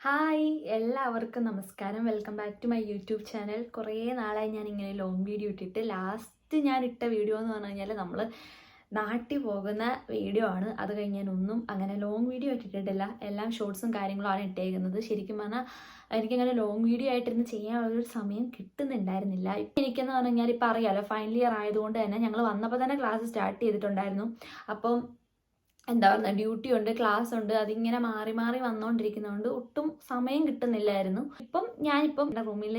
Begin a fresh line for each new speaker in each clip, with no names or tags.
Hi എല്ലാവർക്കും നമസ്കാരം. Welcome back to my YouTube channel കുറേ നാളായി ഞാൻ ഇങ്ങനെ ലോങ് വീഡിയോ ഇട്ടിട്ട് ലാസ്റ്റ് ഞാൻ ഇട്ട വീഡിയോ എന്ന് പറഞ്ഞു കഴിഞ്ഞാൽ നമ്മൾ നാട്ടിൽ പോകുന്ന വീഡിയോ ആണ്. അത് കഴിഞ്ഞ് ഞാൻ ഒന്നും അങ്ങനെ ലോങ് വീഡിയോ ഇട്ടിട്ടില്ല എല്ലാം ഷോർട്സും കാര്യങ്ങളുമാണ് ഇട്ടേക്കുന്നത്. ശരിക്കും പറഞ്ഞാൽ എനിക്കങ്ങനെ ലോങ് വീഡിയോ ആയിട്ടിരുന്ന് ചെയ്യാനുള്ളൊരു സമയം കിട്ടുന്നുണ്ടായിരുന്നില്ല. ഇപ്പം എനിക്കെന്ന് പറഞ്ഞു കഴിഞ്ഞാൽ ഇപ്പം അറിയാമല്ലോ ഫൈനൽ ഇയർ ആയതുകൊണ്ട് തന്നെ ഞങ്ങൾ വന്നപ്പോൾ തന്നെ ക്ലാസ് സ്റ്റാർട്ട് ചെയ്തിട്ടുണ്ടായിരുന്നു. അപ്പം എന്താ പറയുക ഡ്യൂട്ടി ഉണ്ട് ക്ലാസ് ഉണ്ട് അതിങ്ങനെ മാറി മാറി വന്നുകൊണ്ടിരിക്കുന്നതുകൊണ്ട് ഒട്ടും സമയം കിട്ടുന്നില്ലായിരുന്നു. ഇപ്പം ഞാനിപ്പം എന്റെ റൂമിൽ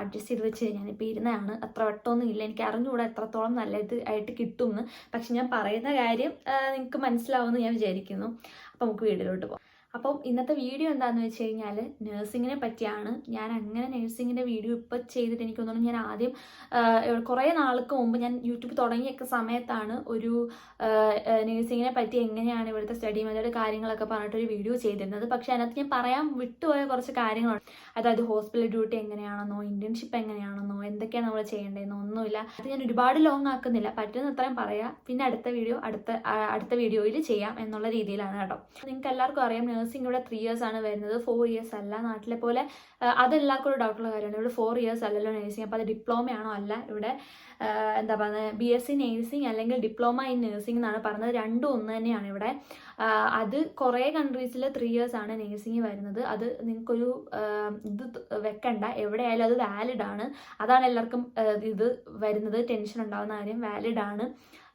അഡ്ജസ്റ്റ് ചെയ്ത് വെച്ച് ഞാനിപ്പോൾ ഇരുന്നതാണ് അത്ര വട്ടമൊന്നും ഇല്ല. എനിക്ക് അറിഞ്ഞുകൂടാ എത്രത്തോളം നല്ലത് ആയിട്ട് കിട്ടുമെന്ന് പക്ഷെ ഞാൻ പറയുന്ന കാര്യം നിങ്ങൾക്ക് മനസ്സിലാവുമെന്ന് ഞാൻ വിചാരിക്കുന്നു. അപ്പം നമുക്ക് വീട്ടിലോട്ട് പോകാം അപ്പം ഇന്നത്തെ വീഡിയോ എന്താണെന്ന് വെച്ച് കഴിഞ്ഞാൽ നഴ്സിങ്ങിനെ പറ്റിയാണ്. ഞാൻ അങ്ങനെ നഴ്സിങ്ങിന്റെ വീഡിയോ ഇപ്പോൾ ചെയ്തിട്ട് എനിക്ക് തോന്നുന്നു ഞാൻ ആദ്യം കുറേ നാൾക്ക് മുമ്പ് ഞാൻ യൂട്യൂബ് തുടങ്ങിയൊക്കെ സമയത്താണ് ഒരു നഴ്സിങ്ങിനെ പറ്റി എങ്ങനെയാണ് ഇവിടുത്തെ സ്റ്റഡി മെത്തേഡ് കാര്യങ്ങളൊക്കെ പറഞ്ഞിട്ടൊരു വീഡിയോ ചെയ്തിരുന്നത്. പക്ഷേ അതിനകത്ത് ഞാൻ പറയാൻ വിട്ടുപോയ കുറച്ച് കാര്യങ്ങളുണ്ട് അതായത് ഹോസ്പിറ്റൽ ഡ്യൂട്ടി എങ്ങനെയാണെന്നോ ഇന്റേൺഷിപ്പ് എങ്ങനെയാണെന്നോ എന്തൊക്കെയാണ് നമ്മൾ ചെയ്യേണ്ടതെന്നോ ഒന്നുമില്ല. അത് ഞാൻ ഒരുപാട് ലോങ് ആക്കുന്നില്ല. പറ്റുന്ന അത്രയും പറയാം. പിന്നെ അടുത്ത വീഡിയോ അടുത്ത അടുത്ത വീഡിയോയിൽ ചെയ്യാം എന്നുള്ള രീതിയിലാണ് കേട്ടോ. നിങ്ങൾക്ക് എല്ലാവർക്കും അറിയാം നഴ്സിംഗ് ഇവിടെ ത്രീ ഇയേഴ്സ് ആണ് വരുന്നത്. ഫോർ ഇയേഴ്സ് അല്ല. നാട്ടിലെ പോലെ അതെല്ലാവർക്കും ഒരു ഡൗട്ടുള്ള കാര്യമാണ്. ഇവിടെ ഫോർ ഇയേഴ്സ് അല്ലല്ലോ നഴ്സിംഗ് അപ്പോൾ അത് ഡിപ്ലോമയാണോ അല്ല ഇവിടെ എന്താ പറയുന്നത് ബി എസ് സി നേഴ്സിംഗ് അല്ലെങ്കിൽ ഡിപ്ലോമ ഇൻ നേഴ്സിംഗ് എന്നാണ് പറഞ്ഞത്. രണ്ടും ഒന്ന് തന്നെയാണ് ഇവിടെ. അത് കുറേ കൺട്രീസിൽ ത്രീ ഇയേഴ്സ് ആണ് നേഴ്സിംഗ് വരുന്നത്. അത് നിങ്ങൾക്കൊരു ഇത് വെക്കണ്ട. എവിടെയായാലും അത് വാലിഡ് ആണ്. അതാണ് എല്ലാവർക്കും ഇത് വരുന്നത്. ടെൻഷൻ ഉണ്ടാകുന്ന കാര്യം വാലിഡ് ആണ്.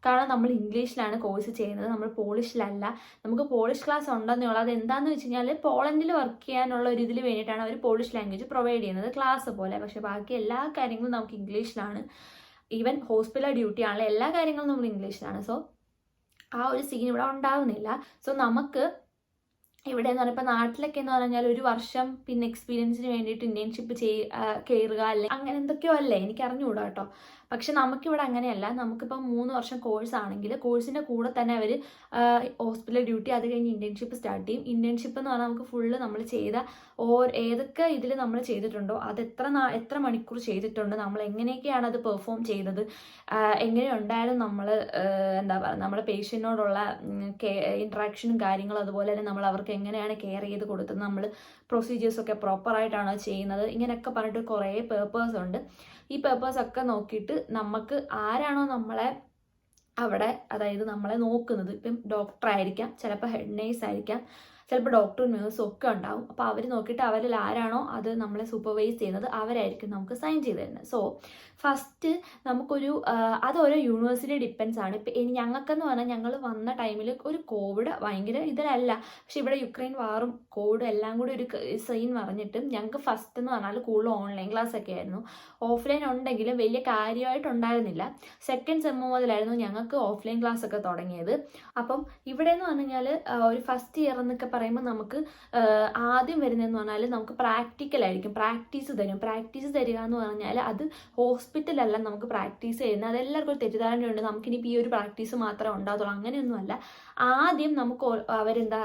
കാരണം നമ്മൾ ഇംഗ്ലീഷിലാണ് കോഴ്സ് ചെയ്യുന്നത്. നമ്മൾ പോളിഷിലല്ല. നമുക്ക് പോളിഷ് ക്ലാസ് ഉണ്ടെന്നുള്ളത് അത് എന്താണെന്ന് വെച്ച് കഴിഞ്ഞാൽ പോളണ്ടിൽ വർക്ക് ചെയ്യാനുള്ള ഒരു ഇതിൽ വേണ്ടിയിട്ടാണ് അവർ പോളിഷ് ലാംഗ്വേജ് പ്രൊവൈഡ് ചെയ്യുന്നത്. ക്ലാസ് പോലെ. പക്ഷേ ബാക്കി എല്ലാ കാര്യങ്ങളും നമുക്ക് ഇംഗ്ലീഷിലാണ്. ഈവൻ ഹോസ്പിറ്റൽ ഡ്യൂട്ടി ആണല്ലോ. എല്ലാ കാര്യങ്ങളും നമ്മൾ ഇംഗ്ലീഷിലാണ്. സോ ആ ഒരു സീൻ ഇവിടെ ഉണ്ടാകുന്നില്ല സോ നമുക്ക് ഇവിടെ എന്ന് പറയുമ്പോൾ നാട്ടിലൊക്കെ എന്ന് പറഞ്ഞാൽ ഒരു വർഷം പിന്നെ എക്സ്പീരിയൻസിന് വേണ്ടിയിട്ട് ഇന്റേൺഷിപ്പ് ചെയ്യുക കയറുക അല്ലെ? അങ്ങനെ എന്തൊക്കെയോ അല്ലേ? എനിക്ക് അറിഞ്ഞുകൂടാ കേട്ടോ. പക്ഷെ നമുക്കിവിടെ അങ്ങനെയല്ല. നമുക്കിപ്പോൾ മൂന്ന് വർഷം കോഴ്സ് ആണെങ്കിൽ കോഴ്സിന്റെ കൂടെ തന്നെ അവർ ഹോസ്പിറ്റൽ ഡ്യൂട്ടി അത് കഴിഞ്ഞ് ഇന്റേൺഷിപ്പ് സ്റ്റാർട്ട് ചെയ്യും. ഇന്റേൺഷിപ്പ് എന്ന് പറഞ്ഞാൽ നമുക്ക് ഫുള്ള് നമ്മൾ ചെയ്ത ഓ ഏതൊക്കെ ഇതിൽ നമ്മൾ ചെയ്തിട്ടുണ്ടോ അത് എത്ര എത്ര മണിക്കൂർ ചെയ്തിട്ടുണ്ട് നമ്മൾ എങ്ങനെയൊക്കെയാണ് അത് പെർഫോം ചെയ്തത് എങ്ങനെയുണ്ടായാലും നമ്മൾ എന്താ പറയുക നമ്മുടെ പേഷ്യന്റിനോടുള്ള ഇൻട്രാക്ഷനും കാര്യങ്ങളും അതുപോലെ തന്നെ നമ്മൾ അവർക്ക് എങ്ങനെയാണ് കെയർ ചെയ്ത് കൊടുത്തത് നമ്മൾ പ്രൊസീജിയേഴ്സൊക്കെ പ്രോപ്പറായിട്ടാണോ ചെയ്യുന്നത് ഇങ്ങനെയൊക്കെ പറഞ്ഞിട്ട് കുറേ പേപ്പേഴ്സ് ഉണ്ട്. ഈ പേപ്പേഴ്സ് ഒക്കെ നോക്കിയിട്ട് നമുക്ക് ആരാണോ നമ്മളെ അവിടെ അതായത് നമ്മളെ നോക്കുന്നത്. ഇപ്പം ഡോക്ടർ ആയിരിക്കാം ചിലപ്പോൾ ഹെഡ് നേഴ്സ് ആയിരിക്കാം ചിലപ്പോൾ ഡോക്ടറും നേഴ്സും ഒക്കെ ഉണ്ടാവും. അപ്പോൾ അവർ നോക്കിയിട്ട് അവരിൽ ആരാണോ അത് നമ്മളെ സൂപ്പർവൈസ് ചെയ്യുന്നത് അവരായിരിക്കും നമുക്ക് സൈൻ ചെയ്ത് തരുന്നത്. സോ ഫസ്റ്റ് നമുക്കൊരു അത് ഓരോ യൂണിവേഴ്സിറ്റി ഡിപ്പെൻസ് ആണ്. ഇപ്പം ഞങ്ങൾക്കെന്ന് പറഞ്ഞാൽ ഞങ്ങൾ വന്ന ടൈമിൽ ഒരു കോവിഡ് ഭയങ്കര ഇതിലല്ല. പക്ഷെ ഇവിടെ യുക്രൈൻ വാറും കോവിഡും എല്ലാം കൂടി ഒരു സൈൻ പറഞ്ഞിട്ട് ഞങ്ങൾക്ക് ഫസ്റ്റ് എന്ന് പറഞ്ഞാൽ കൂടുതൽ ഓൺലൈൻ ക്ലാസ് ഒക്കെ ആയിരുന്നു. ഓഫ്ലൈൻ ഉണ്ടെങ്കിലും വലിയ കാര്യമായിട്ടുണ്ടായിരുന്നില്ല സെക്കൻഡ് സെമ്മ മുതലായിരുന്നു ഞങ്ങൾക്ക് ഓഫ്ലൈൻ ക്ലാസ് ഒക്കെ തുടങ്ങിയത്. അപ്പം ഇവിടെ എന്ന് പറഞ്ഞു കഴിഞ്ഞാൽ ഒരു ഫസ്റ്റ് ഇയർ എന്നൊക്കെ പറയുമ്പോൾ നമുക്ക് ആദ്യം വരുന്നതെന്ന് പറഞ്ഞാൽ നമുക്ക് പ്രാക്ടിക്കൽ ആയിരിക്കും. പ്രാക്ടീസ് തരും. പ്രാക്ടീസ് തരിക എന്ന് പറഞ്ഞാൽ അത് ഹോസ്പിറ്റലല്ല നമുക്ക് പ്രാക്ടീസ് ചെയ്യുന്നത്. അതെല്ലാവർക്കും ഒരു തെറ്റിദ്ധാരണയുണ്ട്. നമുക്കിനിപ്പോൾ ഈ ഒരു പ്രാക്ടീസ് മാത്രമേ ഉണ്ടാകത്തുള്ളൂ. അങ്ങനെയൊന്നുമല്ല. ആദ്യം നമുക്ക് അവരെന്താ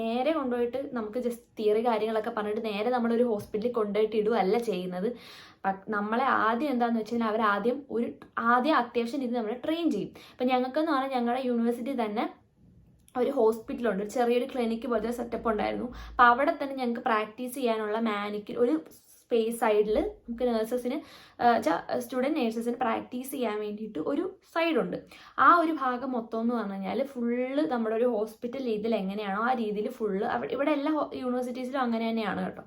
നേരെ കൊണ്ടുപോയിട്ട് നമുക്ക് ജസ്റ്റ് തിയറി കാര്യങ്ങളൊക്കെ പറഞ്ഞിട്ട് നേരെ നമ്മളൊരു ഹോസ്പിറ്റലിൽ കൊണ്ടുപോയിട്ട് ഇടുകയല്ല ചെയ്യുന്നത്. നമ്മളെ ആദ്യം എന്താണെന്ന് വെച്ച് കഴിഞ്ഞാൽ അവരാദ്യം ഒരു ആദ്യം അത്യാവശ്യം രീതി നമ്മളെ ട്രെയിൻ ചെയ്യും. അപ്പം ഞങ്ങൾക്കെന്ന് പറഞ്ഞാൽ ഞങ്ങളുടെ യൂണിവേഴ്സിറ്റി തന്നെ ഒരു ഹോസ്പിറ്റലുണ്ട്. ചെറിയൊരു ക്ലിനിക്ക് പോലത്തെ സെറ്റപ്പ് ഉണ്ടായിരുന്നു. അപ്പോൾ അവിടെ തന്നെ ഞങ്ങൾക്ക് പ്രാക്ടീസ് ചെയ്യാനുള്ള മാനിക്കിൽ ഒരു സ്പേസ് സൈഡിൽ നമുക്ക് നേഴ്സസിന് സ്റ്റുഡന്റ് നേഴ്സസിന് പ്രാക്ടീസ് ചെയ്യാൻ വേണ്ടിയിട്ട് ഒരു സൈഡുണ്ട് ആ ഒരു ഭാഗം മൊത്തം എന്ന് പറഞ്ഞു കഴിഞ്ഞാൽ ഫുള്ള് നമ്മുടെ ഒരു ഹോസ്പിറ്റൽ രീതിയിൽ എങ്ങനെയാണോ ആ രീതിയിൽ ഫുള്ള് ഇവിടെ എല്ലാ യൂണിവേഴ്സിറ്റീസിലും അങ്ങനെ തന്നെയാണ് കേട്ടോ.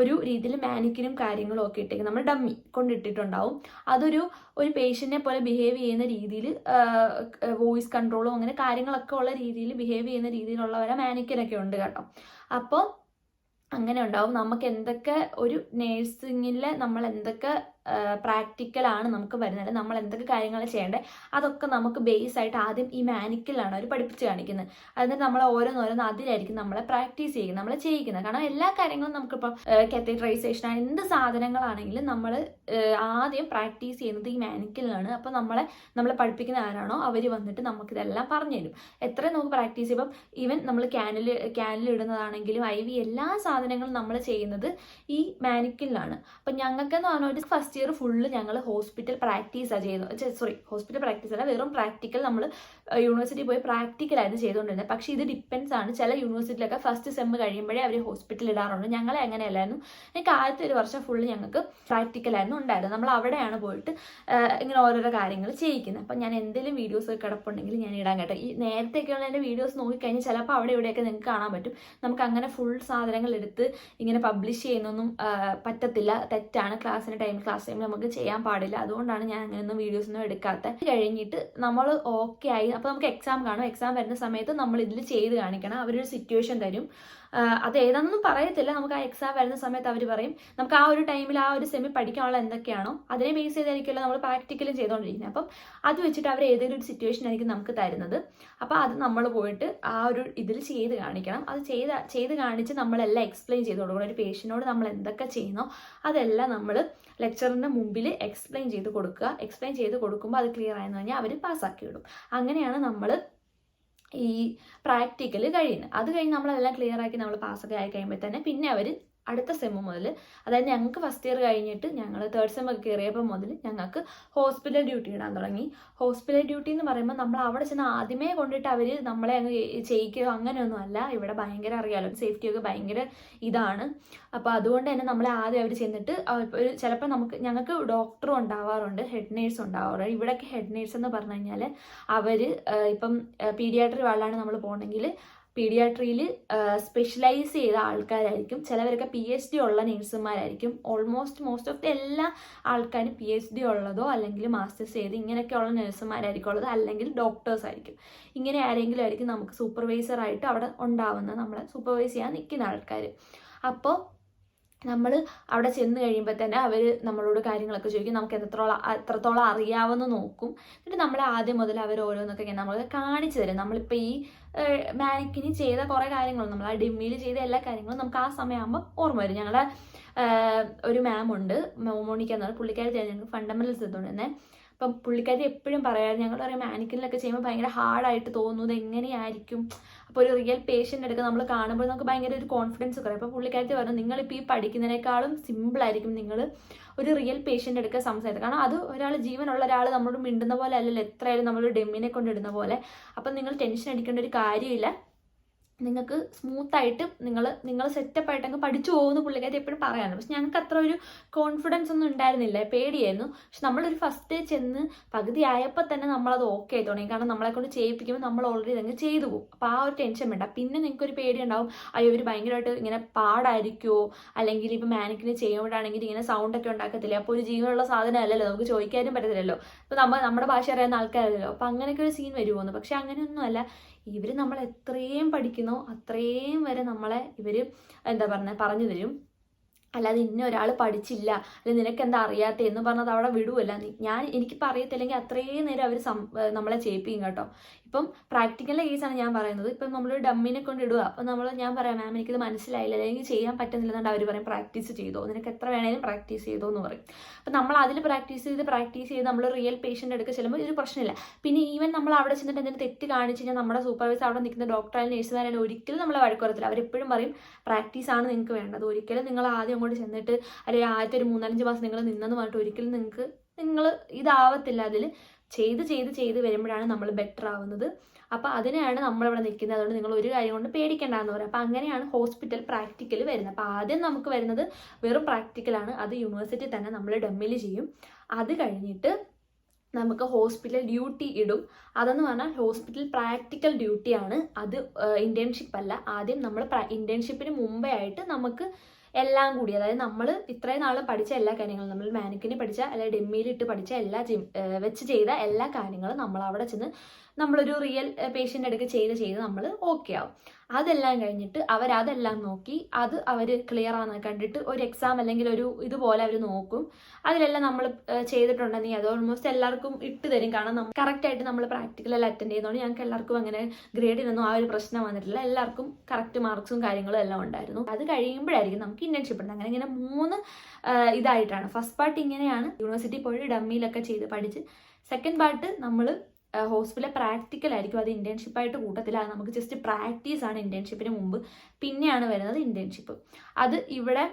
ഒരു രീതിയിൽ മാനിക്കിനും കാര്യങ്ങളും ഒക്കെ ഇട്ടേക്കും നമ്മൾ ഡമ്മി കൊണ്ടിട്ടിട്ടുണ്ടാവും. അതൊരു ഒരു പേഷ്യന്റിനെ പോലെ ബിഹേവ് ചെയ്യുന്ന രീതിയിൽ വോയിസ് കൺട്രോളും അങ്ങനെ കാര്യങ്ങളൊക്കെ ഉള്ള രീതിയിൽ ബിഹേവ് ചെയ്യുന്ന രീതിയിലുള്ളവരെ മാനിക്കിനൊക്കെ ഉണ്ട് കേട്ടോ. അപ്പോൾ അങ്ങനെ ഉണ്ടാവും നമുക്ക് എന്തൊക്കെ ഒരു നേഴ്സിങ്ങിൽ നമ്മൾ എന്തൊക്കെ പ്രാക്ടിക്കലാണ് നമുക്ക് വരുന്നത്. നമ്മൾ എന്തൊക്കെ കാര്യങ്ങൾ ചെയ്യേണ്ടത് അതൊക്കെ നമുക്ക് ബേസ് ആയിട്ട് ആദ്യം ഈ മാനിക്കലാണ് അവർ പഠിപ്പിച്ച് കാണിക്കുന്നത്. അതിന് നമ്മൾ ഓരോന്നോരോന്ന് അതിലായിരിക്കും നമ്മളെ പ്രാക്ടീസ് ചെയ്യുന്നത് നമ്മൾ ചെയ്യിക്കുന്നത്. കാരണം എല്ലാ കാര്യങ്ങളും നമുക്കിപ്പോൾ കത്തീഡ്രൈസേഷൻ എന്ത് സാധനങ്ങളാണെങ്കിലും നമ്മൾ ആദ്യം പ്രാക്ടീസ് ചെയ്യുന്നത് ഈ മാനിക്കലാണ് അപ്പോൾ നമ്മളെ നമ്മളെ പഠിപ്പിക്കുന്ന ആരാണോ അവർ വന്നിട്ട് നമുക്കിതെല്ലാം പറഞ്ഞു തരും എത്ര നമുക്ക് പ്രാക്ടീസ് ചെയ്യുമ്പം ഈവൻ നമ്മൾ ക്യാനിൽ ക്യാനിൽ ഇടുന്നതാണെങ്കിലും ഐ വി എല്ലാ സാധനങ്ങളും നമ്മൾ ചെയ്യുന്നത് ഈ മാനിക്കലിലാണ് അപ്പം ഞങ്ങൾക്കെന്ന് പറഞ്ഞാൽ ഒരു ഫസ്റ്റ് ഇയർ ഫുള്ള് ഞങ്ങൾ ഹോസ്പിറ്റൽ പ്രാക്ടീസാണ് ചെയ്യുന്നത് സോറി ഹോസ്പിറ്റൽ പ്രാക്ടീസ് അല്ല വെറും പ്രാക്ടിക്കൽ നമ്മൾ യൂണിവേഴ്സിറ്റി പോയി പ്രാക്ടിക്കലായിരുന്നു ചെയ്തുകൊണ്ടിരുന്നത് പക്ഷേ ഇത് ഡിപ്പെൻസ് ആണ്. ചില യൂണിവേഴ്സിറ്റിയിലൊക്കെ ഫസ്റ്റ് സെം കഴിയുമ്പോഴേ അവർ ഹോസ്പിറ്റലിൽ ഇടാറുണ്ട്. ഞങ്ങളെ അങ്ങനെയല്ലായിരുന്നു ഞങ്ങൾക്ക് ആദ്യത്തെ ഒരു വർഷം ഫുള്ള് ഞങ്ങൾക്ക് പ്രാക്ടിക്കലായിരുന്നു ഉണ്ടായിരുന്നത്. നമ്മൾ അവിടെയാണ് പോയിട്ട് ഇങ്ങനെ ഓരോരോ കാര്യങ്ങൾ ചെയ്യിക്കുന്നത്. അപ്പം ഞാൻ എന്തെങ്കിലും വീഡിയോസ് കിടപ്പുണ്ടെങ്കിൽ ഞാൻ ഇടാൻ കേട്ടോ. ഈ നേരത്തെയൊക്കെയുള്ള എന്റെ വീഡിയോസ് നോക്കിക്കഴിഞ്ഞാൽ ചിലപ്പോൾ അവിടെ ഇവിടെയൊക്കെ നിങ്ങൾക്ക് കാണാൻ പറ്റും. നമുക്ക് അങ്ങനെ ഫുൾ സാധനങ്ങൾ എടുത്ത് ഇങ്ങനെ പബ്ലിഷ് ചെയ്യുന്നൊന്നും പറ്റത്തില്ല. തെറ്റാണ്. ക്ലാസ്സിന്റെ ടൈം ക്ലാസ് ടൈമിൽ നമുക്ക് ചെയ്യാൻ പാടില്ല. അതുകൊണ്ടാണ് ഞാൻ അങ്ങനെയൊന്നും വീഡിയോസ് ഒന്നും എടുക്കാത്ത. കഴിഞ്ഞിട്ട് നമ്മൾ ഓക്കെ ആയി. അപ്പോൾ നമുക്ക് എക്സാം കാണും. എക്സാം വരുന്ന സമയത്ത് നമ്മൾ ഇതിൽ ചെയ്ത് കാണിക്കണം. അവരൊരു സിറ്റുവേഷൻ തരും. അത് ഏതാണെന്നൊന്നും പറയത്തില്ല. നമുക്ക് ആ എക്സാം വരുന്ന സമയത്ത് അവർ പറയും. നമുക്ക് ആ ഒരു ടൈമിൽ ആ ഒരു സെമി പഠിക്കാനുള്ള എന്തൊക്കെയാണോ അതിനെ ബേസ് ചെയ്തായിരിക്കുമല്ലോ നമ്മൾ പ്രാക്ടിക്കലും ചെയ്തുകൊണ്ടിരിക്കുന്നത് അപ്പം അത് വെച്ചിട്ട് അവർ ഏതെങ്കിലും ഒരു സിറ്റുവേഷൻ ആയിരിക്കും നമുക്ക് തരുന്നത്. അപ്പോൾ അത് നമ്മൾ പോയിട്ട് ആ ഒരു ഇതിൽ ചെയ്ത് കാണിക്കണം. അത് ചെയ്ത് ചെയ്ത് കാണിച്ച് നമ്മളെല്ലാം എക്സ്പ്ലെയിൻ ചെയ്ത് കൊടുക്കണം. ഒരു പേഷ്യനോട് നമ്മൾ എന്തൊക്കെ ചെയ്യുന്നോ അതെല്ലാം നമ്മൾ ലെക്ചറിന്റെ മുമ്പിൽ എക്സ്പ്ലെയിൻ ചെയ്ത് കൊടുക്കുക. എക്സ്പ്ലെയിൻ ചെയ്ത് കൊടുക്കുമ്പോൾ അത് ക്ലിയർ ആയെന്ന് പറഞ്ഞാൽ അവർ പാസ്സാക്കി വിടും. അങ്ങനെയാണ് നമ്മൾ ഈ പ്രാക്ടിക്കൽ കഴിയുന്നത്. അത് കഴിഞ്ഞ് നമ്മളെല്ലാം ക്ലിയർ ആക്കി നമ്മൾ പാസ്സൊക്കെ ആയി കഴിയുമ്പോൾ തന്നെ പിന്നെ അവർ അടുത്ത സെമ്മ് മുതൽ അതായത് ഞങ്ങൾക്ക് ഫസ്റ്റ് ഇയർ കഴിഞ്ഞിട്ട് ഞങ്ങൾ തേർഡ് സെം ഒക്കെ കയറിയപ്പോൾ മുതൽ ഞങ്ങൾക്ക് ഹോസ്പിറ്റൽ ഡ്യൂട്ടി ഇടാൻ തുടങ്ങി. ഹോസ്പിറ്റൽ ഡ്യൂട്ടി എന്ന് പറയുമ്പോൾ നമ്മൾ അവിടെ ചെന്ന് ആദ്യമേ കൊണ്ടിട്ട് അവർ നമ്മളെ അങ്ങ് ചെയ്യിക്കുകയോ അങ്ങനെയൊന്നും അല്ല. ഇവിടെ ഭയങ്കര അറിയാലോ സേഫ്റ്റിയൊക്കെ ഭയങ്കര ഇതാണ്. അപ്പോൾ അതുകൊണ്ട് തന്നെ നമ്മളെ ആദ്യം അവർ ചെന്നിട്ട് ഒരു ചിലപ്പോൾ നമുക്ക് ഞങ്ങൾക്ക് ഡോക്ടറും ഉണ്ടാവാറുണ്ട് ഹെഡ് നേഴ്സ് ഉണ്ടാവാറുണ്ട്. ഇവിടെയൊക്കെ ഹെഡ് നേഴ്സ് എന്ന് പറഞ്ഞു കഴിഞ്ഞാൽ അവർ ഇപ്പം പീഡിയാട്രി വാളിലാണ് നമ്മൾ പോകണമെങ്കിൽ പീഡിയാട്രിയിൽ സ്പെഷ്യലൈസ് ചെയ്ത ആൾക്കാരായിരിക്കും. ചിലവരൊക്കെ പി എച്ച് ഡി ഉള്ള നേഴ്സുമാരായിരിക്കും. ഓൾമോസ്റ്റ് മോസ്റ്റ് ഓഫ് ദി എല്ലാ ആൾക്കാരും പി എച്ച് ഡി ഉള്ളതോ അല്ലെങ്കിൽ മാസ്റ്റേഴ്സ് ചെയ്ത് ഇങ്ങനെയൊക്കെയുള്ള നേഴ്സുമാരായിരിക്കും ഉള്ളത്. അല്ലെങ്കിൽ ഡോക്ടേഴ്സ് ആയിരിക്കും. ഇങ്ങനെ ആരെങ്കിലും ആയിരിക്കും നമുക്ക് സൂപ്പർവൈസറായിട്ട് അവിടെ ഉണ്ടാവുന്നത് നമ്മളെ സൂപ്പർവൈസ് ചെയ്യാൻ നിൽക്കുന്ന ആൾക്കാർ അപ്പോൾ നമ്മൾ അവിടെ ചെന്ന് കഴിയുമ്പോൾ തന്നെ അവർ നമ്മളോട് കാര്യങ്ങളൊക്കെ ചോദിക്കും. നമുക്ക് എത്രത്തോളം എത്രത്തോളം അറിയാവുന്ന നോക്കും. എന്നിട്ട് നമ്മളെ ആദ്യം മുതൽ അവർ ഓരോന്നൊക്കെ ഇങ്ങനെ നമ്മൾ കാണിച്ചു തരും. നമ്മളിപ്പോൾ ഈ മാനിക്കിന് ചെയ്ത കുറേ കാര്യങ്ങളും നമ്മൾ ആ ഡിമ്മിയിൽ ചെയ്ത എല്ലാ കാര്യങ്ങളും നമുക്ക് ആ സമയമാകുമ്പോൾ ഓർമ്മ വരും. ഞങ്ങളുടെ ഒരു മാം ഉണ്ട് മോണിക്ക എന്ന് പറഞ്ഞാൽ പുള്ളിക്കാരി ഞങ്ങൾക്ക് ഫണ്ടമെന്റൽസ് എടുത്തോണ്ടിരുന്നത് അപ്പം പുള്ളിക്കാരി എപ്പോഴും പറയാറ് ഞങ്ങൾ പറയും മാനിക്കിനിലൊക്കെ ചെയ്യുമ്പോൾ ഭയങ്കര ഹാർഡായിട്ട് തോന്നുന്നത് എങ്ങനെയായിരിക്കും അപ്പോൾ ഒരു റിയൽ പേഷ്യന്റ് എടുക്കുക നമ്മൾ കാണുമ്പോൾ നമുക്ക് ഭയങ്കര ഒരു കോൺഫിഡൻസ് കുറയും. അപ്പോൾ പുള്ളിക്കാരത്തി പറഞ്ഞു നിങ്ങളിപ്പോൾ ഈ പഠിക്കുന്നതിനേക്കാളും സിമ്പിൾ ആയിരിക്കും നിങ്ങൾ ഒരു റിയൽ പേഷ്യന്റ് എടുക്കുക സംസാരിക്കുക. കാരണം അത് ഒരാൾ ജീവനുള്ള ഒരാൾ നമ്മളോട് മിണ്ടുന്ന പോലെ അല്ലല്ലോ എത്രയായാലും നമ്മളൊരു ഡെമ്മിനെ കൊണ്ടിടുന്ന പോലെ. അപ്പം നിങ്ങൾ ടെൻഷൻ അടിക്കേണ്ട ഒരു കാര്യമില്ല. നിങ്ങൾക്ക് സ്മൂത്തായിട്ട് നിങ്ങൾ നിങ്ങൾ സെറ്റപ്പ് ആയിട്ട് അങ്ങ് പഠിച്ചു പോകുന്ന പുള്ളിക്കാരി എപ്പോഴും പറയാനും പക്ഷെ ഞങ്ങൾക്ക് അത്ര ഒരു കോൺഫിഡൻസ് ഒന്നും ഉണ്ടായിരുന്നില്ല. പേടിയായിരുന്നു. പക്ഷെ നമ്മളൊരു ഫസ്റ്റ് ചെന്ന് പകുതി ആയപ്പോൾ തന്നെ നമ്മളത് ഓക്കെ ആയി തുടങ്ങി. കാരണം നമ്മളെ കൊണ്ട് ചെയ്യിപ്പിക്കുമ്പോൾ നമ്മൾ ഓൾറെഡി അങ്ങ് ചെയ്തു പോകും. അപ്പോൾ ആ ഒരു ടെൻഷൻ വേണ്ട. പിന്നെ നിങ്ങൾക്ക് ഒരു പേടി ഉണ്ടാവും അയ്യോ ഇവർ ഭയങ്കരമായിട്ട് ഇങ്ങനെ പാടായിരിക്കുമോ അല്ലെങ്കിൽ ഇപ്പോൾ മാനിക്കിന് ചെയ്യുമ്പോഴാണെങ്കിൽ ഇങ്ങനെ സൗണ്ട് ഒക്കെ ഉണ്ടാക്കത്തില്ല? അപ്പോൾ ഒരു ജീവനുള്ള സാധനം അല്ലല്ലോ നമുക്ക് ചോദിക്കാനും പറ്റത്തില്ലല്ലോ. ഇപ്പോൾ നമ്മൾ നമ്മുടെ ഭാഷ അറിയാവുന്ന ആൾക്കാരല്ലോ അപ്പോൾ അങ്ങനെയൊക്കെ ഒരു സീൻ വരുമോന്ന് പക്ഷെ അങ്ങനെയൊന്നുമല്ല. ഇവർ നമ്മൾ എത്രയും പഠിക്കുന്നോ അത്രയും വരെ നമ്മളെ ഇവർ എന്താ പറഞ്ഞ പറഞ്ഞു തരും. അല്ലാതെ ഇന്ന ഒരാൾ പഠിച്ചില്ല അല്ലെങ്കിൽ നിനക്ക് എന്താ അറിയാത്ത എന്ന് പറഞ്ഞത് അവിടെ വിടുവല്ല ഞാൻ എനിക്കിപ്പോൾ അറിയത്തില്ലെങ്കിൽ അത്രയും നേരം അവർ നമ്മളെ ചെയ്യിപ്പിക്കും കേട്ടോ. ഇപ്പം പ്രാക്ടിക്കൽ കേസാണ് ഞാൻ പറയുന്നത്? ഇപ്പം നമ്മൾ ഡമ്മിനെ കൊണ്ട് ഇടുക അപ്പം നമ്മൾ ഞാൻ പറയാം മാം എനിക്കിത് മനസ്സിലായില്ല. അല്ലെങ്കിൽ ചെയ്യാൻ പറ്റുന്നില്ലെന്നുണ്ട് അവർ പറയും. പ്രാക്ടീസ് ചെയ്തോ. നിനക്ക് എത്ര വേണേലും പ്രാക്ടീസ് ചെയ്തോ എന്ന് പറയും. അപ്പം നമ്മൾ അതിൽ പ്രാക്ടീസ് ചെയ്ത് പ്രാക്ടീസ് ചെയ്ത് നമ്മൾ റിയൽ പേഷ്യന്റ് എടുക്കുക ചെല്ലുമ്പോൾ ഒരു പ്രശ്നമില്ല. പിന്നെ ഈവൻ നമ്മൾ അവിടെ ചെന്നിട്ട് എന്തെങ്കിലും തെറ്റ് കാണിച്ച് കഴിഞ്ഞാൽ നമ്മുടെ സൂപ്പർവൈസർ അവിടെ നിൽക്കുന്ന ഡോക്ടറായാലും നേഴ്സുമാരായാലും ഒരിക്കലും നമ്മളെ വഴക്കുറത്തില്ല. അവരെപ്പോഴും പറയും പ്രാക്ടീസ് ആണ് നിങ്ങൾക്ക് വേണ്ടത്. ഒരിക്കലും നിങ്ങൾ ആദ്യം അങ്ങോട്ട് ചെന്നിട്ട് അല്ലെങ്കിൽ ആദ്യത്തെ ഒരു മൂന്നാലഞ്ച് മാസം നിങ്ങൾ നിന്നെന്ന് പറഞ്ഞിട്ട് ഒരിക്കലും നിങ്ങൾക്ക് നിങ്ങൾ ഇതാവത്തില്ല അതിൽ. ചെയ്ത് ചെയ്ത് ചെയ്ത് വരുമ്പോഴാണ് നമ്മൾ ബെറ്റർ ആവുന്നത്. അപ്പോൾ അതിനാണ് നമ്മളിവിടെ നിൽക്കുന്നത്. അതുകൊണ്ട് നിങ്ങൾ ഒരു കാര്യം കൊണ്ട് പേടിക്കേണ്ടെന്ന് പറയും. അപ്പോൾ അങ്ങനെയാണ് ഹോസ്പിറ്റൽ പ്രാക്ടിക്കൽ വരുന്നത്. അപ്പോൾ ആദ്യം നമുക്ക് വരുന്നത് വെറും പ്രാക്ടിക്കലാണ് അത് യൂണിവേഴ്സിറ്റി തന്നെ നമ്മൾ ഡമ്മിൽ ചെയ്യും. അത് കഴിഞ്ഞിട്ട് നമുക്ക് ഹോസ്പിറ്റൽ ഡ്യൂട്ടി ഇടും. അതെന്ന് പറഞ്ഞാൽ ഹോസ്പിറ്റൽ പ്രാക്ടിക്കൽ ഡ്യൂട്ടിയാണ് അത് ഇന്റേൺഷിപ്പ് അല്ല. ആദ്യം നമ്മൾ ഇന്റേൺഷിപ്പിന് മുമ്പേ ആയിട്ട് നമുക്ക് എല്ലാം കൂടി. അതായത് നമ്മൾ ഇത്രയും നാൾ പഠിച്ച എല്ലാ കാര്യങ്ങളും നമ്മൾ മാനിക്കിനി പഠിച്ച അല്ലെങ്കിൽ ഡെമ്മിയിലിട്ട് പഠിച്ച എല്ലാ വെച്ച് ചെയ്ത എല്ലാ കാര്യങ്ങളും നമ്മൾ അവിടെ ചെന്ന് നമ്മളൊരു റിയൽ പേഷ്യന്റ് അടുക്ക് ചെയ്ത് ചെയ്ത് നമ്മൾ ഓക്കെ ആവും. അതെല്ലാം കഴിഞ്ഞിട്ട് അവരതെല്ലാം നോക്കി അത് അവർ ക്ലിയർ ആണെന്ന് കണ്ടിട്ട് ഒരു എക്സാം അല്ലെങ്കിൽ ഒരു ഇതുപോലെ അവർ നോക്കും. അതിലെല്ലാം നമ്മൾ ചെയ്തിട്ടുണ്ടെങ്കിൽ അത് ഓൾമോസ്റ്റ് എല്ലാവർക്കും ഇട്ട് തരും. കാരണം നമ്മൾ കറക്റ്റായിട്ട് നമ്മൾ പ്രാക്ടിക്കലെല്ലാം അറ്റൻഡ് ചെയ്യുന്നതുകൊണ്ട് ഞങ്ങൾക്ക് എല്ലാവർക്കും അങ്ങനെ ഗ്രേഡിനൊന്നും ആ ഒരു പ്രശ്നം വന്നിട്ടില്ല. എല്ലാവർക്കും കറക്റ്റ് മാർക്സും കാര്യങ്ങളും എല്ലാം ഉണ്ടായിരുന്നു. അത് കഴിയുമ്പോഴായിരിക്കും നമുക്ക് ഇന്റേൺഷിപ്പ് ഉണ്ട്. അങ്ങനെ ഇങ്ങനെ മൂന്ന് ഇതായിട്ടാണ്. ഫസ്റ്റ് പാർട്ട് ഇങ്ങനെയാണ്. യൂണിവേഴ്സിറ്റി പോയി ഡമ്മിയിലൊക്കെ ചെയ്ത് പഠിച്ച് സെക്കൻഡ് പാർട്ട് നമ്മൾ ഹോസ്പിറ്റലിലെ പ്രാക്ടിക്കൽ ആയിരിക്കും. അത് ഇന്റേൺഷിപ്പ് ആയിട്ട് കൂട്ടത്തില്ല അത് നമുക്ക് ജസ്റ്റ് പ്രാക്ടീസ് ആണ് ഇന്റേൺഷിപ്പിന് മുമ്പ്. പിന്നെയാണ് വരുന്നത് ഇന്റേൺഷിപ്പ് അത് ഇവിടെ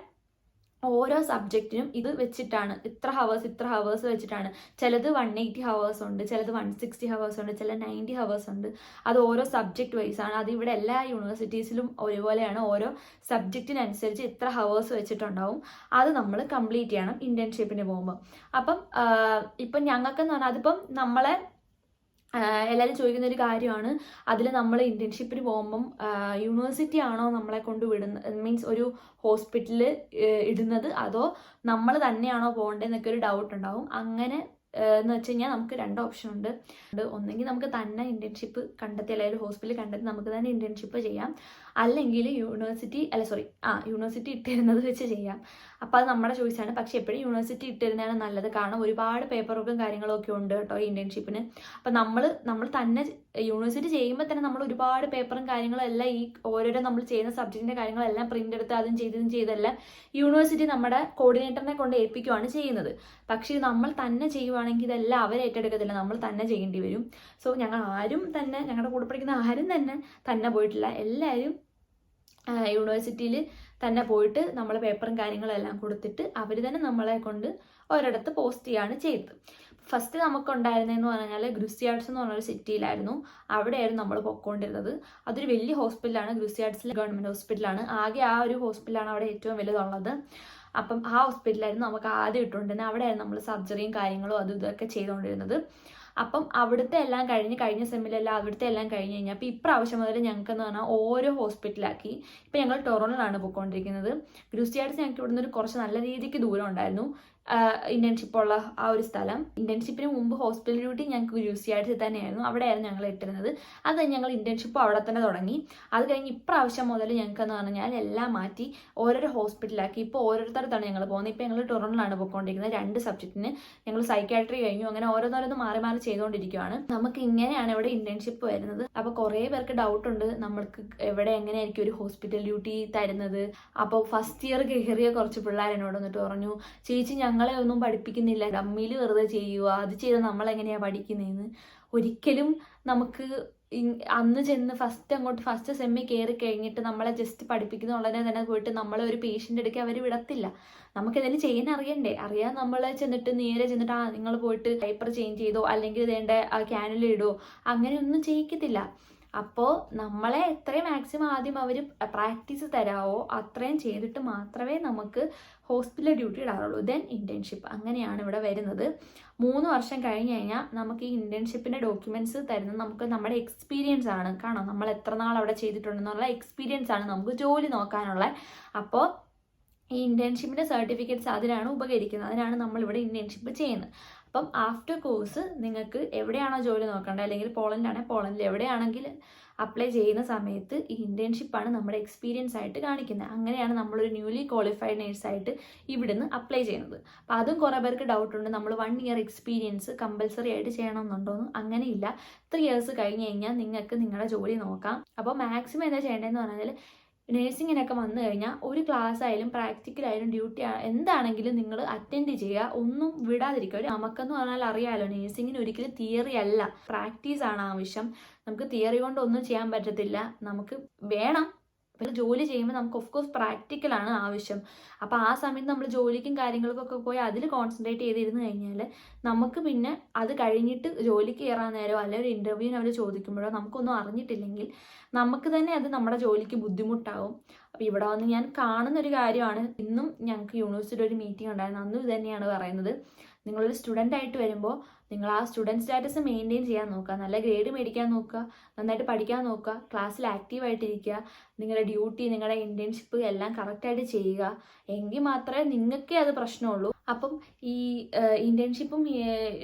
ഓരോ സബ്ജക്റ്റിനും ഇത് വെച്ചിട്ടാണ്. ഇത്ര ഹവേഴ്സ് ഇത്ര ഹവേഴ്സ് വെച്ചിട്ടാണ്. ചിലത് വൺ എയ്റ്റി ഹവേഴ്സ് ഉണ്ട് ചിലത് വൺ സിക്സ്റ്റി ഹവേഴ്സ് ഉണ്ട് ചില നയന്റി ഹവേഴ്സ് ഉണ്ട്. അത് ഓരോ സബ്ജക്റ്റ് വൈസ് ആണ്. അത് ഇവിടെ എല്ലാ യൂണിവേഴ്സിറ്റീസിലും ഒരുപോലെയാണ്. ഓരോ സബ്ജക്റ്റിനനുസരിച്ച് ഇത്ര ഹവേഴ്സ് വെച്ചിട്ടുണ്ടാവും. അത് നമ്മൾ കംപ്ലീറ്റ് ചെയ്യണം ഇന്റേൺഷിപ്പിന് പോകുമ്പോൾ അപ്പം ഇപ്പം ഞങ്ങൾക്കെന്ന് പറഞ്ഞാൽ അതിപ്പം നമ്മളെ എല്ലാവരും ചോദിക്കുന്ന ഒരു കാര്യമാണ്. അതിൽ നമ്മൾ ഇന്റേൺഷിപ്പിന് പോകുമ്പം യൂണിവേഴ്സിറ്റി ആണോ നമ്മളെ കൊണ്ട് വിടുന്നത് മീൻസ് ഒരു ഹോസ്പിറ്റലിൽ ഇടുന്നത് അതോ നമ്മൾ തന്നെയാണോ പോകേണ്ടതെന്നൊക്കെ ഒരു ഡൗട്ട് ഉണ്ടാവും. അങ്ങനെ എന്ന് വെച്ച് കഴിഞ്ഞാൽ നമുക്ക് രണ്ട് ഓപ്ഷൻ ഉണ്ട്. ഒന്നെങ്കിൽ നമുക്ക് തന്നെ ഇന്റേൺഷിപ്പ് കണ്ടെത്തി അല്ലെങ്കിൽ ഹോസ്പിറ്റലിൽ കണ്ടെത്തി നമുക്ക് തന്നെ ഇന്റേൺഷിപ്പ് ചെയ്യാം. അല്ലെങ്കിൽ യൂണിവേഴ്സിറ്റി അല്ല സോറി ആ യൂണിവേഴ്സിറ്റി ഇട്ടിരുന്നത് വെച്ച് ചെയ്യാം. അപ്പോൾ അത് നമ്മുടെ ചോയ്സാണ് പക്ഷേ എപ്പോഴും യൂണിവേഴ്സിറ്റി ഇട്ടിരുന്നതാണ് നല്ലത്. കാരണം ഒരുപാട് പേപ്പർ വർക്കും കാര്യങ്ങളും ഒക്കെ ഉണ്ട് കേട്ടോ ഇന്റേൺഷിപ്പിന് അപ്പോൾ നമ്മൾ നമ്മൾ തന്നെ യൂണിവേഴ്സിറ്റി ചെയ്യുമ്പോൾ തന്നെ നമ്മൾ ഒരുപാട് പേപ്പറും കാര്യങ്ങളും എല്ലാം ഈ ഓരോരോ നമ്മൾ ചെയ്യുന്ന സബ്ജക്റ്റിന്റെ കാര്യങ്ങളെല്ലാം പ്രിന്റ് എടുത്ത് അതും ചെയ്തതും ചെയ്തെല്ലാം യൂണിവേഴ്സിറ്റി നമ്മുടെ കോർഡിനേറ്ററിനെ കൊണ്ട് ഏൽപ്പിക്കുകയാണ് ചെയ്യുന്നത്. പക്ഷേ നമ്മൾ തന്നെ ചെയ്യുവാണെങ്കിൽ ഇതെല്ലാം അവർ ഏറ്റെടുക്കത്തില്ല. നമ്മൾ തന്നെ ചെയ്യേണ്ടി വരും. സോ ഞങ്ങൾ ആരും തന്നെ ഞങ്ങളുടെ കൂടെ പഠിക്കുന്ന ആരും തന്നെ തന്നെ പോയിട്ടില്ല. എല്ലാവരും യൂണിവേഴ്സിറ്റിയിൽ തന്നെ പോയിട്ട് നമ്മൾ പേപ്പറും കാര്യങ്ങളും എല്ലാം കൊടുത്തിട്ട് അവർ തന്നെ നമ്മളെ കൊണ്ട് ഒരിടത്ത് പോസ്റ്റ് ചെയ്യാണ് ചെയ്തത്. ഫസ്റ്റ് നമുക്കുണ്ടായിരുന്നതെന്ന് പറഞ്ഞാൽ ഗ്രൂസിയാർഡ്സ് എന്ന് പറഞ്ഞൊരു സിറ്റിയിലായിരുന്നു അവിടെയായിരുന്നു നമ്മൾ പൊക്കോണ്ടിരുന്നത് അതൊരു വലിയ ഹോസ്പിറ്റലാണ് ഗ്രൂസിയാർഡ്സിലെ ഗവൺമെന്റ് ഹോസ്പിറ്റലാണ് ആകെ ആ ഒരു ഹോസ്പിറ്റലാണ് അവിടെ ഏറ്റവും വലുതുള്ളത്. അപ്പം ആ ഹോസ്പിറ്റലായിരുന്നു നമുക്ക് ആദ്യം ഇട്ടുകൊണ്ടിരുന്നത്. അവിടെയായിരുന്നു നമ്മൾ സർജറിയും കാര്യങ്ങളും അതും ഇതൊക്കെ ചെയ്തുകൊണ്ടിരുന്നത്. അപ്പം അവിടുത്തെ എല്ലാം കഴിഞ്ഞ് കഴിഞ്ഞ സെമ്മിലെല്ലാം അവിടുത്തെ എല്ലാം കഴിഞ്ഞ് കഴിഞ്ഞാൽ അപ്പോൾ ഇപ്രാവശ്യം മുതൽ ഞങ്ങൾക്ക് എന്ന് പറഞ്ഞാൽ ഓരോ ഹോസ്പിറ്റലാക്കി. ഇപ്പം ഞങ്ങൾ ടൊറോണിലാണ് പോയിക്കൊണ്ടിരിക്കുന്നത്. ഗ്രിസ്റ്റിയാർട്സ് ഞങ്ങൾക്ക് ഇവിടുന്ന് ഒരു കുറച്ച് നല്ല രീതിക്ക് ദൂരം ഉണ്ടായിരുന്നു. ഇന്റേൺഷിപ്പ് ഉള്ള ആ ഒരു സ്ഥലം. ഇന്റേൺഷിപ്പിന് മുമ്പ് ഹോസ്പിറ്റൽ ഡ്യൂട്ടി ഞങ്ങൾക്ക് ഗ്രിസ്റ്റിയാർട്സിൽ തന്നെയായിരുന്നു. അവിടെയായിരുന്നു ഞങ്ങൾ ഇട്ടിരുന്നത്. അത് ഞങ്ങൾ ഇന്റേൺഷിപ്പ് അവിടെ തന്നെ തുടങ്ങി. അത് കഴിഞ്ഞ് ഇപ്രാവശ്യം മുതൽ ഞങ്ങൾക്ക് എന്ന് പറഞ്ഞാൽ എല്ലാം മാറ്റി ഓരോരോ ഹോസ്പിറ്റലാക്കി ഇപ്പോൾ ഓരോരുത്തരത്താണ് ഞങ്ങൾ പോകുന്നത്. ഇപ്പോൾ ഞങ്ങൾ ടൊറോണിലാണ് പോയിക്കൊണ്ടിരിക്കുന്നത്. രണ്ട് സബ്ജക്റ്റിന് ഞങ്ങൾ സൈക്കാട്രി കഴിഞ്ഞു. അങ്ങനെ ഓരോന്നോരോന്ന് മാറി മാറി ചെയ്തുകൊണ്ടിരിക്കുകയാണ് നമുക്ക് ഇങ്ങനെയാണ് ഇവിടെ ഇന്റേൺഷിപ്പ് വരുന്നത്. അപ്പോൾ കുറേ പേർക്ക് ഡൗട്ട് ഉണ്ട്. നമ്മൾക്ക് എവിടെ എങ്ങനെയായിരിക്കും ഒരു ഹോസ്പിറ്റൽ ഡ്യൂട്ടി തരുന്നത്? അപ്പോൾ ഫസ്റ്റ് ഇയർ കയറിയ കുറച്ച് പിള്ളേർ എന്നോട് വന്നിട്ട് പറഞ്ഞു ചേച്ചി ഞങ്ങളെ ഒന്നും പഠിപ്പിക്കുന്നില്ല. ഡമ്മിയിൽ വെറുതെ ചെയ്യുക അത് ചെയ്ത് നമ്മൾ എങ്ങനെയാ പഠിക്കുന്നതെന്ന് ഒരിക്കലും നമുക്ക് അന്ന് ചെന്ന് ഫസ്റ്റ് അങ്ങോട്ട് ഫസ്റ്റ് സെമ്മി കയറി കഴിഞ്ഞിട്ട് നമ്മളെ ജസ്റ്റ് പഠിപ്പിക്കുന്ന ഉടനെ തന്നെ പോയിട്ട് നമ്മളെ ഒരു പേഷ്യന്റ് എടുക്കുക അവർ വിടത്തില്ല. നമുക്ക് എന്തെങ്കിലും ചെയ്യാൻ അറിയണ്ടേ? അറിയാൻ നമ്മൾ ചെന്നിട്ട് നേരെ ചെന്നിട്ട് ആ നിങ്ങൾ പോയിട്ട് ഡൈപ്പർ ചേഞ്ച് ചെയ്തോ അല്ലെങ്കിൽ വേണ്ട ക്യാനിലിടോ അങ്ങനെയൊന്നും ചെയ്യിക്കത്തില്ല. അപ്പോൾ നമ്മളെ എത്രയും മാക്സിമം ആദ്യം അവർ പ്രാക്ടീസ് തരാവോ അത്രയും ചെയ്തിട്ട് മാത്രമേ നമുക്ക് ഹോസ്പിറ്റൽ ഡ്യൂട്ടി ഇടാറുള്ളൂ. ദെൻ ഇന്റേൺഷിപ്പ് അങ്ങനെയാണ് ഇവിടെ വരുന്നത്. മൂന്ന് വർഷം കഴിഞ്ഞ് കഴിഞ്ഞാൽ നമുക്ക് ഈ ഇന്റേൺഷിപ്പിന്റെ ഡോക്യുമെന്റ്സ് തരുന്നത് നമുക്ക് നമ്മുടെ എക്സ്പീരിയൻസ് ആണ്. കാണാം നമ്മൾ എത്ര നാൾ അവിടെ ചെയ്തിട്ടുണ്ടെന്നുള്ള എക്സ്പീരിയൻസ് ആണ് നമുക്ക് ജോലി നോക്കാനുള്ള. അപ്പോൾ ഈ ഇന്റേൺഷിപ്പിന്റെ സർട്ടിഫിക്കറ്റ്സ് അതിനാണ് ഉപകരിക്കുന്നത്. അതിനാണ് നമ്മളിവിടെ ഇന്റേൺഷിപ്പ് ചെയ്യുന്നത്. അപ്പം ആഫ്റ്റർ കോഴ്സ് നിങ്ങൾക്ക് എവിടെയാണോ ജോലി നോക്കേണ്ടത് അല്ലെങ്കിൽ പോളണ്ടിലാണെങ്കിൽ പോളണ്ടിൽ എവിടെയാണെങ്കിൽ അപ്ലൈ ചെയ്യുന്ന സമയത്ത് ഈ ഇന്റേൺഷിപ്പാണ് നമ്മുടെ എക്സ്പീരിയൻസ് ആയിട്ട് കാണിക്കുന്നത് അങ്ങനെയാണ് നമ്മളൊരു ന്യൂലി ക്വാളിഫൈഡ് നേഴ്സായിട്ട് ഇവിടുന്ന് അപ്ലൈ ചെയ്യുന്നത്. അപ്പം അതും കുറേ പേർക്ക് ഡൗട്ട് ഉണ്ട്. നമ്മൾ വൺ ഇയർ എക്സ്പീരിയൻസ് കമ്പൽസറി ആയിട്ട് ചെയ്യണമെന്നുണ്ടോയെന്ന് അങ്ങനെയില്ല. ത്രീ ഇയേഴ്സ് കഴിഞ്ഞ് കഴിഞ്ഞാൽ നിങ്ങൾക്ക് നിങ്ങളുടെ ജോലി നോക്കാം. അപ്പോൾ മാക്സിമം എന്താ ചെയ്യേണ്ടതെന്ന് പറഞ്ഞാൽ നേഴ്സിങ്ങിനൊക്കെ വന്നു കഴിഞ്ഞാൽ ഒരു ക്ലാസ് ആയാലും പ്രാക്ടിക്കൽ ആയാലും ഡ്യൂട്ടി എന്താണെങ്കിലും നിങ്ങൾ അറ്റൻഡ് ചെയ്യുക. ഒന്നും വിടാതിരിക്കുക. ഒരു നമുക്കെന്ന് പറഞ്ഞാൽ അറിയാമല്ലോ നേഴ്സിങ്ങിന് ഒരിക്കലും തിയറി അല്ല. പ്രാക്ടീസ് ആണ് ആവശ്യം. നമുക്ക് തിയറി കൊണ്ട് ഒന്നും ചെയ്യാൻ പറ്റത്തില്ല. നമുക്ക് വേണം. പിന്നെ ജോലി ചെയ്യുമ്പോൾ നമുക്ക് ഓഫ് കോഴ്സ് പ്രാക്ടിക്കലാണ് ആവശ്യം. അപ്പോൾ ആ സമയത്ത് നമ്മൾ ജോലിക്കും കാര്യങ്ങൾക്കൊക്കെ പോയി അതിൽ കോൺസെൻട്രേറ്റ് ചെയ്തിരുന്നു കഴിഞ്ഞാൽ നമുക്ക് പിന്നെ അത് കഴിഞ്ഞിട്ട് ജോലിക്ക് കയറാൻ നേരമോ അല്ലെങ്കിൽ ഒരു ഇന്റർവ്യൂവിന് അവർ ചോദിക്കുമ്പോഴോ നമുക്കൊന്നും അറിഞ്ഞിട്ടില്ലെങ്കിൽ നമുക്ക് തന്നെ അത് നമ്മുടെ ജോലിക്ക് ബുദ്ധിമുട്ടാവും. അപ്പോൾ ഇവിടെ വന്ന് ഞാൻ കാണുന്ന ഒരു കാര്യമാണ്. ഇന്നും ഞങ്ങൾക്ക് യൂണിവേഴ്സിറ്റി ഒരു മീറ്റിംഗ് ഉണ്ടായിരുന്നു. അന്നും ഇത് തന്നെയാണ് പറയുന്നത്. നിങ്ങളൊരു സ്റ്റുഡന്റ് ആയിട്ട് വരുമ്പോൾ നിങ്ങൾ ആ സ്റ്റുഡന്റ് സ്റ്റാറ്റസ് മെയിന്റെയിൻ ചെയ്യാൻ നോക്കുക. നല്ല ഗ്രേഡ് മേടിക്കാൻ നോക്കുക. നന്നായിട്ട് പഠിക്കാൻ നോക്കുക. ക്ലാസ്സിൽ ആക്റ്റീവായിട്ടിരിക്കുക നിങ്ങളുടെ ഡ്യൂട്ടി നിങ്ങളുടെ ഇന്റേൺഷിപ്പ് എല്ലാം കറക്റ്റായിട്ട് ചെയ്യുക. എങ്കിൽ മാത്രമേ നിങ്ങൾക്കേ അത് പ്രശ്നമുള്ളൂ. അപ്പം ഈ ഇന്റേൺഷിപ്പും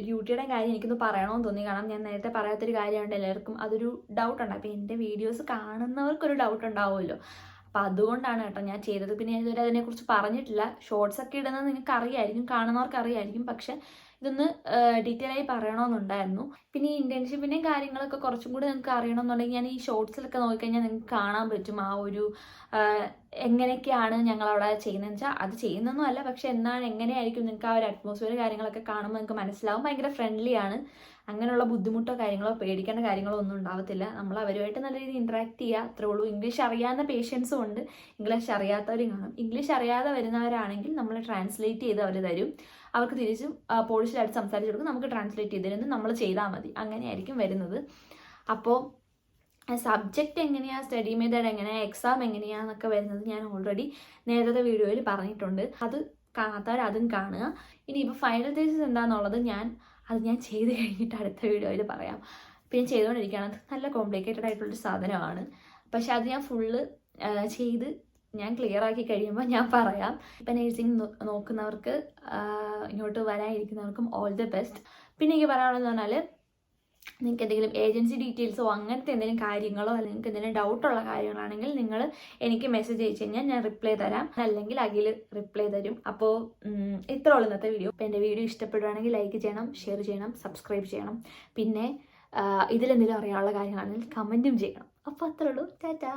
ഡ്യൂട്ടിയുടെ കാര്യം എനിക്കൊന്ന് പറയണമെന്ന് തോന്നി. കാരണം ഞാൻ നേരത്തെ പറയാത്തൊരു കാര്യമുണ്ട് എല്ലാവർക്കും അതൊരു ഡൗട്ടുണ്ട് അപ്പം അപ്പോൾ എന്റെ വീഡിയോസ് കാണുന്നവർക്കൊരു ഡൗട്ട് ഉണ്ടാവുമല്ലോ. അപ്പം അതുകൊണ്ടാണ് കേട്ടോ ഞാൻ ചെയ്തത്. പിന്നെ ഞാൻ ഇതുവരെ അതിനെക്കുറിച്ച് പറഞ്ഞിട്ടില്ല. ഷോർട്സ് ഒക്കെ ഇടുന്നത് നിങ്ങൾക്ക് അറിയായിരിക്കും കാണുന്നവർക്ക് അറിയായിരിക്കും പക്ഷെ ഇതൊന്ന് ഡീറ്റെയിൽ ആയി പറയണമെന്നുണ്ടായിരുന്നു. പിന്നെ ഈ ഇന്റേൺഷിപ്പിന്റെയും കാര്യങ്ങളൊക്കെ കുറച്ചും കൂടി നിങ്ങൾക്ക് അറിയണമെന്നുണ്ടെങ്കിൽ ഞാൻ ഈ ഷോർട്സിലൊക്കെ നോക്കിക്കഴിഞ്ഞാൽ നിങ്ങൾക്ക് കാണാൻ പറ്റും. ആ ഒരു എങ്ങനെയൊക്കെയാണ് ഞങ്ങൾ അവിടെ ചെയ്യുന്നതെന്ന് വെച്ചാൽ അത് ചെയ്യുന്നൊന്നും അല്ല. പക്ഷെ എന്നാണ് എങ്ങനെയായിരിക്കും നിങ്ങൾക്ക് ആ ഒരു അറ്റ്മോസ്ഫിയർ കാര്യങ്ങളൊക്കെ കാണുമ്പോൾ നിങ്ങൾക്ക് മനസ്സിലാവും. ഭയങ്കര ഫ്രണ്ട്ലി ആണ്. അങ്ങനെയുള്ള ബുദ്ധിമുട്ടോ കാര്യങ്ങളോ പേടിക്കേണ്ട കാര്യങ്ങളോ ഒന്നും ഉണ്ടാവത്തില്ല. നമ്മൾ അവരുമായിട്ട് നല്ല രീതിയിൽ ഇൻട്രാക്ട് ചെയ്യുക. അത്രേ ഉള്ളൂ. ഇംഗ്ലീഷ് അറിയാവുന്ന പേഷ്യൻസും ഉണ്ട്. ഇംഗ്ലീഷ് അറിയാത്തവരും കാണും. ഇംഗ്ലീഷ് അറിയാതെ വരുന്നവരാണെങ്കിൽ നമ്മൾ ട്രാൻസ്ലേറ്റ് ചെയ്ത് അവർ തരും. അവർക്ക് തിരിച്ചും പോളിഷിലായിട്ട് സംസാരിച്ചു കൊടുക്കും. നമുക്ക് ട്രാൻസ്ലേറ്റ് ചെയ്ത് തരുന്നത് നമ്മൾ ചെയ്താൽ മതി. അങ്ങനെയായിരിക്കും വരുന്നത്. അപ്പോൾ സബ്ജക്റ്റ് എങ്ങനെയാണ് സ്റ്റഡി മെത്തേഡ് എങ്ങനെയാണ് എക്സാം എങ്ങനെയാന്നൊക്കെ വരുന്നത് ഞാൻ ഓൾറെഡി നേരത്തെ വീഡിയോയിൽ പറഞ്ഞിട്ടുണ്ട്. അത് കാണാത്തവർ അതും കാണുക. ഇനി ഇപ്പോൾ ഫൈനൽ തേസിസ് എന്താണെന്നുള്ളത് ഞാൻ അത് ഞാൻ ചെയ്ത് കഴിഞ്ഞിട്ട് അടുത്ത വീഡിയോയിൽ പറയാം. ഇപ്പം ഞാൻ ചെയ്തുകൊണ്ടിരിക്കുകയാണ് അത് നല്ല കോംപ്ലിക്കേറ്റഡ് ആയിട്ടുള്ളൊരു സാധനമാണ്. പക്ഷെ അത് ഞാൻ ഫുള്ള് ചെയ്ത് ഞാൻ ക്ലിയർ ആക്കി കഴിയുമ്പോൾ ഞാൻ പറയാം. ഇപ്പം നേഴ്സിംഗ് നോക്കുന്നവർക്ക് ഇങ്ങോട്ട് വരാനിരിക്കുന്നവർക്കും ഓൾ ദി ബെസ്റ്റ് പിന്നെ എനിക്ക് പറയാനുള്ളതെന്ന് പറഞ്ഞാൽ നിങ്ങൾക്ക് എന്തെങ്കിലും ഏജൻസി ഡീറ്റെയിൽസോ അങ്ങനത്തെ എന്തെങ്കിലും കാര്യങ്ങളോ അല്ലെങ്കിൽ നിങ്ങൾക്ക് എന്തെങ്കിലും ഡൗട്ടുള്ള കാര്യങ്ങളാണെങ്കിൽ നിങ്ങൾ എനിക്ക് മെസ്സേജ് അയച്ചു കഴിഞ്ഞാൽ ഞാൻ റിപ്ലൈ തരാം. അല്ലെങ്കിൽ അഖിൽ റിപ്ലൈ തരും. അപ്പോൾ ഇത്ര ഉള്ളൂ ഇന്നത്തെ വീഡിയോ അപ്പോൾ എന്റെ വീഡിയോ ഇഷ്ടപ്പെടുവാണെങ്കിൽ ലൈക്ക് ചെയ്യണം ഷെയർ ചെയ്യണം സബ്സ്ക്രൈബ് ചെയ്യണം. പിന്നെ ഇതിലെന്തെങ്കിലും അറിയാനുള്ള കാര്യങ്ങളാണെങ്കിൽ കമന്റും ചെയ്യണം. അപ്പോൾ അത്രേ ഉള്ളൂ ടാറ്റാ.